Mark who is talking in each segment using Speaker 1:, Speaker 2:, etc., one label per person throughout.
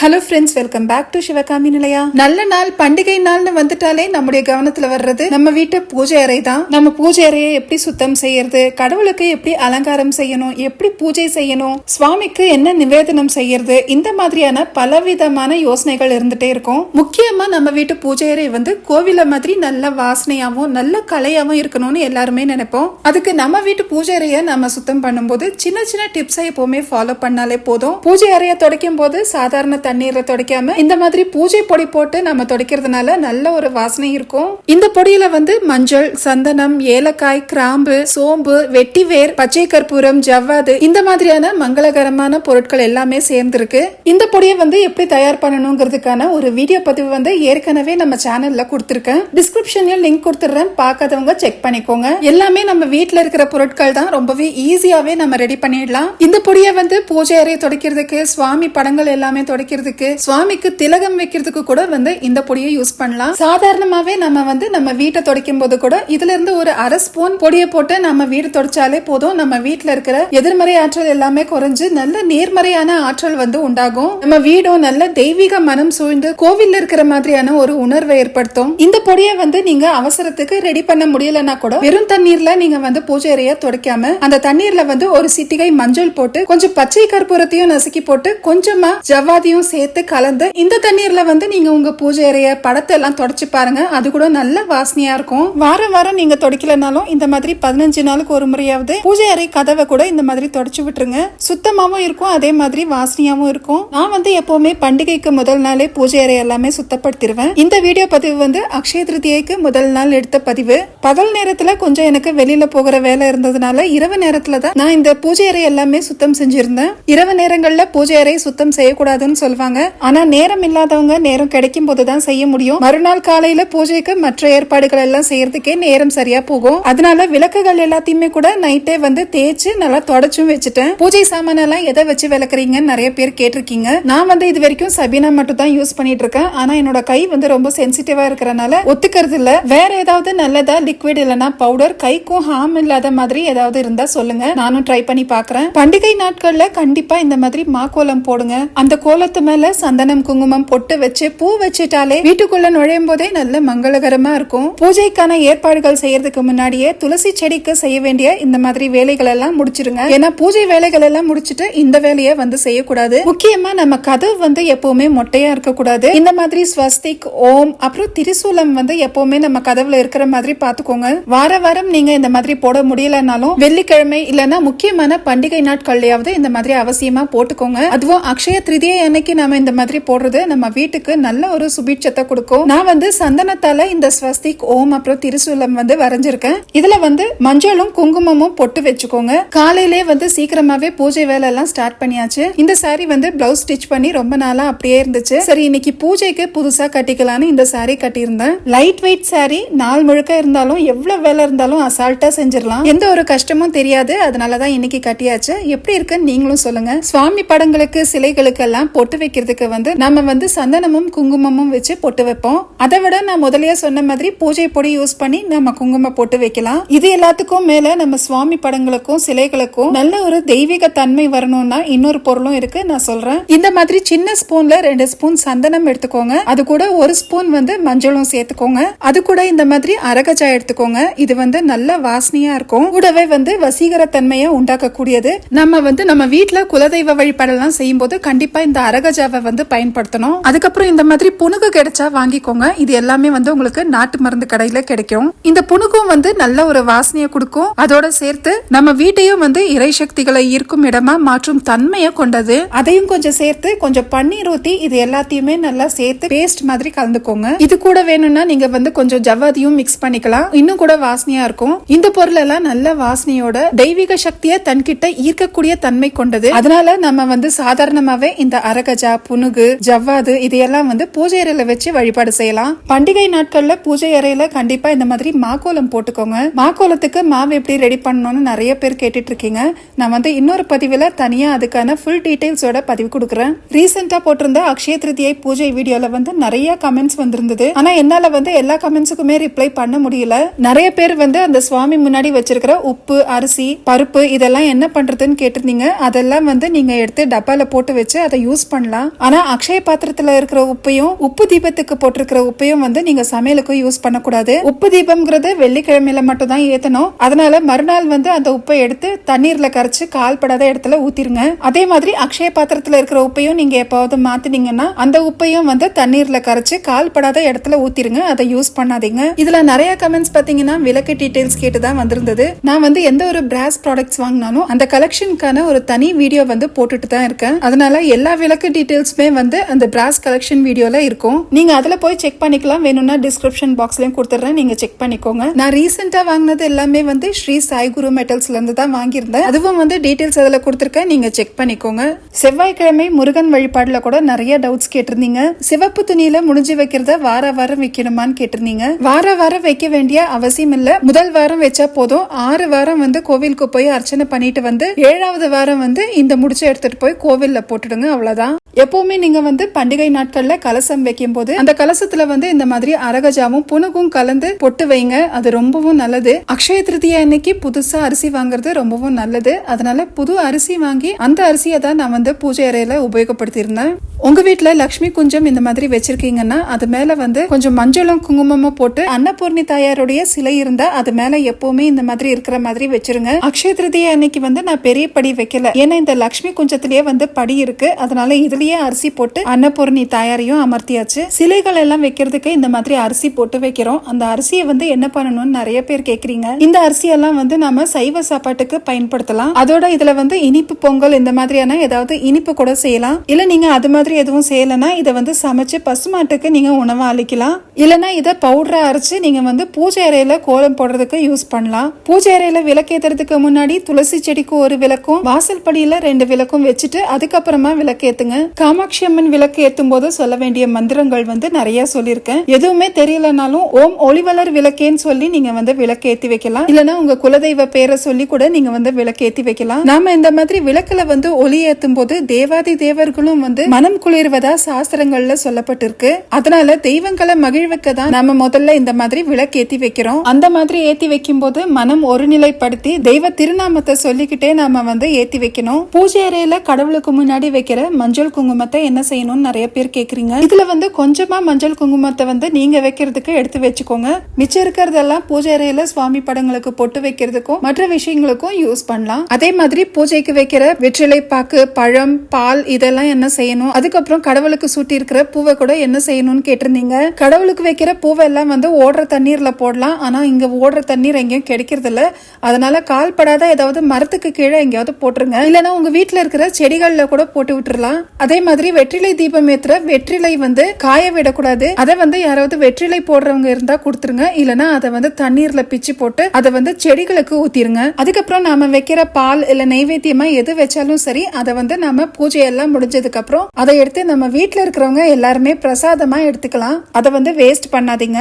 Speaker 1: Hello friends welcome back to Sivakami நிலையா நல்ல நாள் பண்டிகை நாள்னு வந்துட்டாலே நம்முடைய கவனத்துல வர்றது நம்ம வீட்டு பூஜை அறை தான் நம்ம பூஜை அறையை எப்படி சுத்தம் செய்யறது கடவுளுக்கு எப்படி அலங்காரம் செய்யணும் எப்படி பூஜை செய்யணும் சுவாமிக்கு என்ன நிவேதனம் செய்யறது இந்த மாதிரியான பலவிதமான யோசனைகள் இருந்துட்டே இருக்கும். முக்கியமா நம்ம வீட்டு பூஜை அறை வந்து கோவில மாதிரி நல்ல வாசனையாவும் நல்ல கலையாவும் இருக்கணும்னு எல்லாருமே நினைப்போம். அதுக்கு நம்ம வீட்டு பூஜை அறையை நம்ம சுத்தம் பண்ணும்போது சின்ன சின்ன டிப்ஸை எப்பவுமே ஃபாலோ பண்ணாலே போதும். பூஜை அறையை துடைக்கும் போது சாதாரண தண்ணீரை துடைக்காம இந்த மாதிரி பூஜை பொடி போட்டு நம்ம துடைக்கிறதுனால நல்ல ஒரு வாசனை இருக்கும். இந்த பொடியில வந்து மஞ்சள் சந்தனம் ஏலக்காய் கிராம்பு சோம்பு வெட்டிவேர் பச்சை கற்பூரம் ஜவ்வாது இந்த மாதிரியான மங்களகரமான பொருட்கள் எல்லாமே சேர்ந்திருக்கு. இந்த பொடியை வந்து எப்படி தயார் பண்ணணுங்கிறதுக்கான ஒரு வீடியோ பதிவு வந்து ஏற்கனவே நம்ம சேனல்ல கொடுத்துருக்கேன். டிஸ்கிரிப்ஷன்ல லிங்க் கொடுத்துறேன் பார்க்காதவங்க செக் பண்ணிக்கோங்க. எல்லாமே நம்ம வீட்டில் இருக்கிற பொருட்கள் தான் ரொம்பவே ஈஸியாவே நம்ம ரெடி பண்ணிடலாம். இந்த பொடியை வந்து பூஜை அறையை துடைக்கிறதுக்கு சுவாமி படங்கள் எல்லாமே வைக்கிறதுக்கு சுவாமிக்கு திலகம் வைக்கிறதுக்கு கூட வந்து இந்த பொடியை யூஸ் பண்ணலாம். சாதாரணமாவே நம்ம வந்து நம்ம வீட்டை துடைக்கும் போது கூட இதுல இருந்து ஒரு அரை ஸ்பூன் பொடியை போட்டு நம்ம வீடு துடைச்சாலே போதும். நம்ம வீட்டுல இருக்கிற எதிர்மறை ஆற்றல் எல்லாமே குறைஞ்சு நல்ல நேர்மறையான ஆற்றல் வந்து உண்டாகும். நம்ம வீடும் நல்ல தெய்வீக மனம் சூழ்ந்து கோவில்ல இருக்கிற மாதிரியான ஒரு உணர்வை ஏற்படுத்தும். இந்த பொடியை வந்து நீங்க அவசரத்துக்கு ரெடி பண்ண முடியலன்னா கூட வெறும் தண்ணீர்ல நீங்க வந்து பூஜை அறைய துடைக்காம அந்த தண்ணீர்ல வந்து ஒரு சிட்டிகை மஞ்சள் போட்டு கொஞ்சம் பச்சை கற்பூரத்தையும் நசுக்கி போட்டு கொஞ்சமா ஜவ்வாதியும் சேர்த்து கலந்து இந்த தண்ணீர்ல வந்து நீங்க உங்க பூஜை அறைய படத்தை எல்லாம் தொடச்சு பாருங்க. அது கூட நல்ல வாசனையா இருக்கும். வாரம் வாரம் நீங்க தொடக்கலனாலும் இந்த மாதிரி பதினஞ்சு நாளுக்கு ஒரு முறையாவது பூஜை அறை கதவை கூட இந்த மாதிரி தொடச்சு விட்டுருங்க. சுத்தமாவும் இருக்கும் அதே மாதிரி வாசனையாவும் இருக்கும். நான் வந்து எப்பவுமே பண்டிகைக்கு முதல் நாளே பூஜை அறை எல்லாமே சுத்தப்படுத்திடுவேன் இந்த வீடியோ பதிவு வந்து அக்ஷய திருத்தியைக்கு முதல் நாள் எடுத்த பதிவு. பகல் நேரத்துல கொஞ்சம் எனக்கு வெளியில போகிற வேலை இருந்ததுனால இரவு நேரத்துல தான் நான் இந்த பூஜை அறை எல்லாமே சுத்தம் செஞ்சிருந்தேன். இரவு நேரங்கள்ல பூஜை அறை சுத்தம் செய்யக்கூடாதுன்னு சொல்லுவேன் சொல்லுவாங்க ஆனா நேரம் இல்லாதவங்க நேரம் கிடைக்கும் போதுதான் செய்ய முடியும். மறுநாள் காலையில பூஜைக்கு மற்ற ஏற்பாடுகள் எல்லாம் செய்யறதுக்கே நேரம் சரியா போகும். அதனால விளக்குகள் எல்லாத்தையுமே கூட நைட்டே வந்து தேய்ச்சு நல்லா தொடச்சும் வச்சுட்டேன். பூஜை சாமான எல்லாம் எதை வச்சு விளக்குறீங்கன்னு நிறைய பேர் கேட்டிருக்கீங்க. நான் வந்து இது வரைக்கும் சபீனா மட்டும் தான் யூஸ் பண்ணிட்டு இருக்கேன். ஆனா என்னோட கை வந்து ரொம்ப சென்சிட்டிவா இருக்கிறனால ஒத்துக்கிறது இல்ல. வேற ஏதாவது நல்லதா லிக்விட் இல்லனா பவுடர் கைக்கும் ஹார்ம் இல்லாத மாதிரி ஏதாவது இருந்தா சொல்லுங்க. நானும் ட்ரை பண்ணி பாக்குறேன் பண்டிகை நாட்கள்ல கண்டிப்பா இந்த மாதிரி மாக்கோலம் போடுங்க. அந்த கோலத்து மேல சந்தனம் குங்குமம் பொட்டு வச்சு பூ வச்சுட்டாலே வீட்டுக்குள்ள நுழையும் போதே நல்ல மங்களகரமா இருக்கும். பூஜைக்கான ஏற்பாடுகள் செய்யறதுக்கு முன்னாடியே துளசி செடிக்கு செய்ய வேண்டிய இந்த மாதிரி வேலைகள் எல்லாம் முடிச்சிருங்க. ஏன்னா பூஜை வேலைகள் எல்லாம் முடிச்சிட்டு இந்த வேலையை வந்து செய்யக்கூடாது. முக்கியமா நம்ம கதவு வந்து எப்பவுமே மொட்டையா இருக்க கூடாது இந்த மாதிரி ஸ்வஸ்திக் ஓம் அப்புறம் திரிசூலம் வந்து எப்பவுமே நம்ம கதவுல இருக்கிற மாதிரி பாத்துக்கோங்க வார வாரம் நீங்க இந்த மாதிரி போட முடியலனாலும் வெள்ளிக்கிழமை இல்லைன்னா முக்கியமான பண்டிகை நாட்கள்லயாவது இந்த மாதிரி அவசியமா போட்டுக்கோங்க. அதுவும் அக்ஷய திருதியை அன்னைக்கு நாம இந்த மாதிரி போடுறது நம்ம வீட்டுக்கு நல்ல ஒரு சுபிட்சத்தை கொடுக்கும். நான் வந்து சந்தனத்தால இந்த ஸ்வஸ்திக் ஓம் அப்புறம் திரிசூலம் வந்து வரைஞ்சிருக்கேன். இதுல வந்து மஞ்சளும் குங்குமமும் பொட்டு வச்சுக்கோங்க. காலையிலே வந்து சீக்கிரமாவே பூஜை வேலை எல்லாம் ஸ்டார்ட் பண்ணியாச்சு. இந்த சாரி வந்து பிளவுஸ் ஸ்டிச் பண்ணி ரொம்ப நாளா அப்படியே இருந்துச்சு. சரி இன்னைக்கு பூஜைக்கு புதுசா கட்டிக்கலாம்னு இந்த சாரி கட்டியிருந்தேன். லைட் வெயிட் சாரி நாள் முழுக்க இருந்தாலும் எவ்வளவு வேலை இருந்தாலும் அசால்ட்டா செஞ்சிடலாம். எந்த ஒரு கஷ்டமும் தெரியாது. அதனாலதான் இன்னைக்கு கட்டியாச்சு. எப்படி இருக்குன்னு நீங்களும் சொல்லுங்க. சுவாமி படங்களுக்கு சிலைகளுக்கு எல்லாம் பொட்டு வைக்கிறதுக்கு வந்து நம்ம வந்து சந்தனமும் குங்குமமும் வச்சு பொட்டு வைப்போம். அதை விட நான் முதலிய சொன்ன மாதிரி பூஜை பொடி யூஸ் பண்ணி நம்ம குங்கும பொட்டு வைக்கலாம். இது எல்லாத்துக்கும் மேல நம்ம சுவாமி படங்களுக்கும் சிலைகளுக்கும் நல்ல ஒரு தெய்வீக தன்மை வரணும்னா இன்னொரு பொருளும் இருக்கு. நான் சொல்றேன். இந்த மாதிரி சின்ன ஸ்பூன்ல ரெண்டு ஸ்பூன் சந்தனம் எடுத்துக்கோங்க. அது கூட ஒரு ஸ்பூன் வந்து மஞ்சளும் சேர்த்துக்கோங்க. அது கூட இந்த மாதிரி அரகஜா எடுத்துக்கோங்க. இது வந்து நல்ல வாசனையா இருக்கும். கூடவே வந்து வசீகர தன்மையை உண்டாக்கக்கூடியது. நம்ம வந்து நம்ம வீட்டுல குலதெய்வ வழிபாடெல்லாம் செய்யும் போது கண்டிப்பா இந்த அரகஜாவை வந்து பயன்படுத்தணும். அதுக்கப்புறம் இந்த மாதிரி புனுகு கிடைச்சா வாங்கிக்கோங்க. இது எல்லாமே வந்து உங்களுக்கு நாட்டு மருந்து கடையில கிடைக்கும். இந்த புனுகும் வந்து நல்ல ஒரு வாசனையை கொடுக்கும். அதோட சேர்த்து நம்ம வீட்டையும் வந்து இறை சக்திகளை ஈர்க்கும் இடமா மாற்றும் தன்மையை கொண்டது. அதையும் கொஞ்சம் சேர்த்து கொஞ்சம் பன்னீர் ஊத்தி இது எல்லாத்தையுமே நல்லா சேர்த்து பேஸ்ட் மாதிரி கலந்துக்கோங்க. இது கூட வேணும்னா நீங்க வந்து கொஞ்சம் ஜவ்வாதியும் மிக்ஸ் பண்ணிக்கலாம். இன்னும் கூட வாசனையா இருக்கும். இந்த பொருள் எல்லாம் நல்ல வாசனையோட தெய்வீக சக்தியை தன்கிட்ட ஈர்க்கக்கூடிய தன்மை கொண்டது. அதனால நம்ம வந்து சாதாரணமாவே இந்த அரகஜா புனுகு ஜவ்வாது இதையெல்லாம் வந்து பூஜை அறையில வச்சு வழிபாடு செய்யலாம். பண்டிகை நாட்கள்ல பூஜை அறையில கண்டிப்பா இந்த மாதிரி மாக்கோலம் போட்டுக்கோங்க. மாக்கோலத்துக்கு மாவு எப்படி ரெடி பண்ணணும்னு நிறைய பேர் கேட்டுட்டு இருக்கீங்க நான் வந்து இன்னொரு பதிவுல தனியா அதுக்கான ஃபுல் டீடைல்ஸோட பதிவு கொடுக்குறேன். ரீசெண்டா போட்டிருந்த அக்ஷய திருத்தியை பூஜை வீடியோல வந்து நிறைய கமெண்ட்ஸ் வந்திருந்தது. ஆனா என்னால வந்து எல்லா கமெண்ட்ஸுக்குமே ரிப்ளை பண்ண முடியல. நிறைய பேர் வந்து அந்த சுவாமி முன்னாடி வச்சிருக்கிற உப்பு அரிசி பருப்பு இதெல்லாம் என்ன பண்றதுன்னு கேட்டிருந்தீங்க. அதெல்லாம் வந்து நீங்க எடுத்து டப்பால போட்டு வச்சு அதை யூஸ் பண்ணலாம். பண்ணலாம் ஆனா அக்ஷய பாத்திரத்துல இருக்கிற உப்பையும் உப்பு தீபத்துக்கு போட்டிருக்கிற உப்பையும் வந்து நீங்க சமையலுக்கும் யூஸ் பண்ணக்கூடாது. உப்பு தீபம்ங்கிறது வெள்ளிக்கிழமையில மட்டும் தான் ஏத்தணும். அதனால மறுநாள் வந்து அந்த உப்பை எடுத்து தண்ணீர்ல கரைச்சு கால்படாத இடத்துல ஊத்திருங்க. அதே மாதிரி அக்ஷய பாத்திரத்துல இருக்கிற உப்பையும் நீங்க எப்பாவது மாத்தினீங்கன்னா அந்த உப்பையும் வந்து தண்ணீர்ல கரைச்சு கால்படாத இடத்துல ஊத்திருங்க. அதை யூஸ் பண்ணாதீங்க. இதுல நிறைய கமெண்ட்ஸ் பாத்தீங்கன்னா விளக்கு டீடைல்ஸ் கேட்டு தான் வந்திருந்தது. நான் வந்து எந்த ஒரு பிராஸ் ப்ராடக்ட்ஸ் வாங்கினாலும் அந்த கலெக்ஷனுக்கான ஒரு தனி வீடியோ வந்து போட்டுட்டு தான் இருக்கேன். அதனால எல்லா விளக்கு டீட்டெயில்ஸுமே வந்து அந்த பிராஸ் கலெக்ஷன் வீடியோல இருக்கும். நீங்க அதுல போய் செக் பண்ணிக்கலாம். வேணும்னா டிஸ்கிரிப்ஷன் பாக்ஸ்லயும் கொடுத்துறேன். நீங்க செக் பண்ணிக்கோங்க. நான் ரீசெண்டா வாங்கினது எல்லாமே வந்து ஸ்ரீ சாய் குரு மெட்டல்ஸ்ல இருந்து தான் வாங்கியிருந்தேன். அதுவும் வந்து டீட்டெயில்ஸ் அதுல கொடுத்துருக்கேன். நீங்க செக் பண்ணிக்கோங்க. செவ்வாய்க்கிழமை முருகன் வழிபாடுல கூட நிறைய டவுட்ஸ் கேட்டிருந்தீங்க. சிவப்பு துணியில முடிஞ்சு வைக்கிறத வார வாரம் வைக்கணுமான்னு கேட்டிருந்தீங்க. வார வாரம் வைக்க வேண்டிய அவசியம் இல்ல. முதல் வாரம் வச்சா போதும். ஆறு வாரம் வந்து கோவிலுக்கு போய் அர்ச்சனை பண்ணிட்டு வந்து ஏழாவது வாரம் வந்து இந்த முடிச்ச எடுத்துட்டு போய் கோவில்ல போட்டுடுங்க. அவ்வளவுதான். எப்பவுமே நீங்க வந்து பண்டிகை நாட்கள்ல கலசம் வைக்கும் போது அந்த கலசத்துல வந்து இந்த மாதிரி அரகஜாவும் புனுகும் கலந்து பொட்டு வைங்க. அது ரொம்பவும் நல்லது. அக்ஷய திருதியா அன்னைக்கு புதுசா அரிசி வாங்குறது ரொம்பவும் நல்லது. அதனால புது அரிசி வாங்கி அந்த அரிசியை தான் நான் வந்து பூஜை அறையில உபயோகப்படுத்தியிருந்தேன். உங்க வீட்டில் லக்ஷ்மி குஞ்சம் இந்த மாதிரி வச்சிருக்கீங்கன்னா அது மேல வந்து கொஞ்சம் மஞ்சளும் குங்குமமும் போட்டு அன்னபூர்ணி தாயாருடைய சிலை இருந்தா அது மேல எப்பவுமே இந்த மாதிரி இருக்கிற மாதிரி வச்சிருங்க. அக்ஷய திருதியை அன்னைக்கு வந்து நான் பெரிய படி வைக்கல. ஏன்னா இந்த லக்ஷ்மி குஞ்சத்திலேயே வந்து படி இருக்கு. அதனால இதுலயே அரிசி போட்டு அன்னபூர்ணி தாயாரையும் அமர்த்தியாச்சு. சிலைகள் எல்லாம் வைக்கிறதுக்கு இந்த மாதிரி அரிசி போட்டு வைக்கிறோம். அந்த அரிசியை வந்து என்ன பண்ணணும்னு நிறைய பேர் கேக்குறீங்க. இந்த அரிசியெல்லாம் வந்து நம்ம சைவ சாப்பாட்டுக்கு பயன்படுத்தலாம். அதோட இதுல வந்து இனிப்பு பொங்கல் இந்த மாதிரியான ஏதாவது இனிப்பு கூட செய்யலாம். இல்ல நீங்க அது மாதிரி எதுவும் செய்யலைன்னா இதை வந்து சமைச்சு பசுமாட்டுக்கு நீங்க உணவா அளிக்கலாம். இல்லைன்னா இதை பவுடரா அரைச்சு நீங்க வந்து பூஜை அறையில கோலம் போடுறதுக்கு யூஸ் பண்ணலாம். பூஜை அறையில விளக்கேத்துறதுக்கு முன்னாடி துளசி செடிக்கு ஒரு விளக்கும் வாசல் படியில ரெண்டு விளக்கும் வச்சுட்டு அதுக்கப்புறமா விளக்கேத்துங்க. காமாட்சி அம்மன் விளக்கு ஏத்தும் போது சொல்ல வேண்டிய மந்திரங்கள் வந்து நிறைய சொல்லியிருக்கேன். எதுவுமே தெரியலனாலும் ஓம் ஒளிவளர் விளக்கேன்னு சொல்லி நீங்க வந்து விளக்கு ஏத்தி வைக்கலாம். இல்லைன்னா உங்க குலதெய்வ பேரை சொல்லி கூட நீங்க வந்து விளக்கு ஏத்தி வைக்கலாம். நாம இந்த மாதிரி விளக்குல வந்து ஒளி ஏத்தும் போது தேவாதி தேவர்களும் வந்து மனம் குளிர்வதா சாஸ்திரங்கள்ல சொல்லப்பட்டிருக்கு. அதனால தெய்வங்களை மகிழ்விக்க தான் நாம முதல்ல இந்த மாதிரி விளக்கு ஏத்தி வைக்கிறோம். அந்த மாதிரி ஏத்தி வைக்கும் போது மனம் ஒருநிலைப்படுத்தி தெய்வ திருநாமத்தை சொல்லிக்கிட்டே நாம வந்து ஏத்தி வைக்கணும். பூஜை அறையில கடவுளுக்கு முன்னாடி வைக்கிற மஞ்சள் குங்குமத்தை என்ன செய்யணும்னு நிறைய பேர் கேக்குறீங்க. இதுல வந்து கொஞ்சமா மஞ்சள் குங்குமத்தை வந்து நீங்க வைக்கிறதுக்கு எடுத்து வச்சுக்கோங்க. மிச்சம் இருக்கிறதெல்லாம் பூஜை அறையில சுவாமி படங்களுக்கு பொட்டு வைக்கிறதுக்கும் மற்ற விஷயங்களுக்கும் யூஸ் பண்ணலாம். அதே மாதிரி பூஜைக்கு வைக்கிற வெற்றிலை பாக்கு பழம் பால் இதெல்லாம் என்ன செய்யணும்? அதுக்கப்புறம் கடவுளுக்கு சூட்டி இருக்கிற பூவை கூட என்ன செய்யணும்னு கேட்டிருந்தீங்க. கடவுளுக்கு வைக்கிற பூவை எல்லாம் வந்து ஓடுற தண்ணீர்ல போடலாம். ஆனா இங்க ஓடுற தண்ணீர் எங்கேயும் கிடைக்கிறது இல்ல. அதனால கால்படாத ஏதாவது மரத்துக்கு கீழே எங்கேயாவது போட்டுருங்க. இல்லைன்னா உங்க வீட்டுல இருக்கிற செடிகள்ல கூட போட்டு விட்டுறலாம். அதே மாதிரி வெற்றிலை தீபம் ஏத்துற வெற்றிலை வந்து காய விடக்கூடாது. அதை வந்து யாராவது வெற்றிலை போடுறவங்க இருந்தா கொடுத்துருங்க. இல்லைன்னா அதை வந்து தண்ணீர்ல பிச்சு போட்டு அதை வந்து செடிகளுக்கு ஊத்திருங்க. அதுக்கப்புறம் நாம வைக்கிற பால் இல்ல நைவேத்தியமா எது வச்சாலும் சரி அதை வந்து நாம பூஜை எல்லாம் முடிஞ்சதுக்கு அப்புறம் அதை எடுத்து நம்ம வீட்டுல இருக்கிறவங்க எல்லாருமே பிரசாதமா எடுத்துக்கலாம். அதை வந்து வேஸ்ட் பண்ணாதீங்க.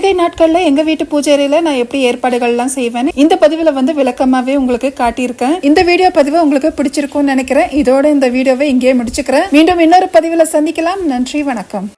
Speaker 1: பண்டிகை நாட்கள்ல எங்க வீட்டு பூஜை நான் எப்படி ஏற்பாடுகள்லாம் செய்வேன் இந்த பதிவுல வந்து விளக்கமாவே உங்களுக்கு காட்டியிருக்கேன். இந்த வீடியோ பதிவு உங்களுக்கு பிடிச்சிருக்கும்னு நினைக்கிறேன். இதோட இந்த வீடியோவை இங்கேயே முடிச்சுக்கிறேன். மீண்டும் இன்னொரு பதிவுல சந்திக்கலாம். நன்றி வணக்கம்.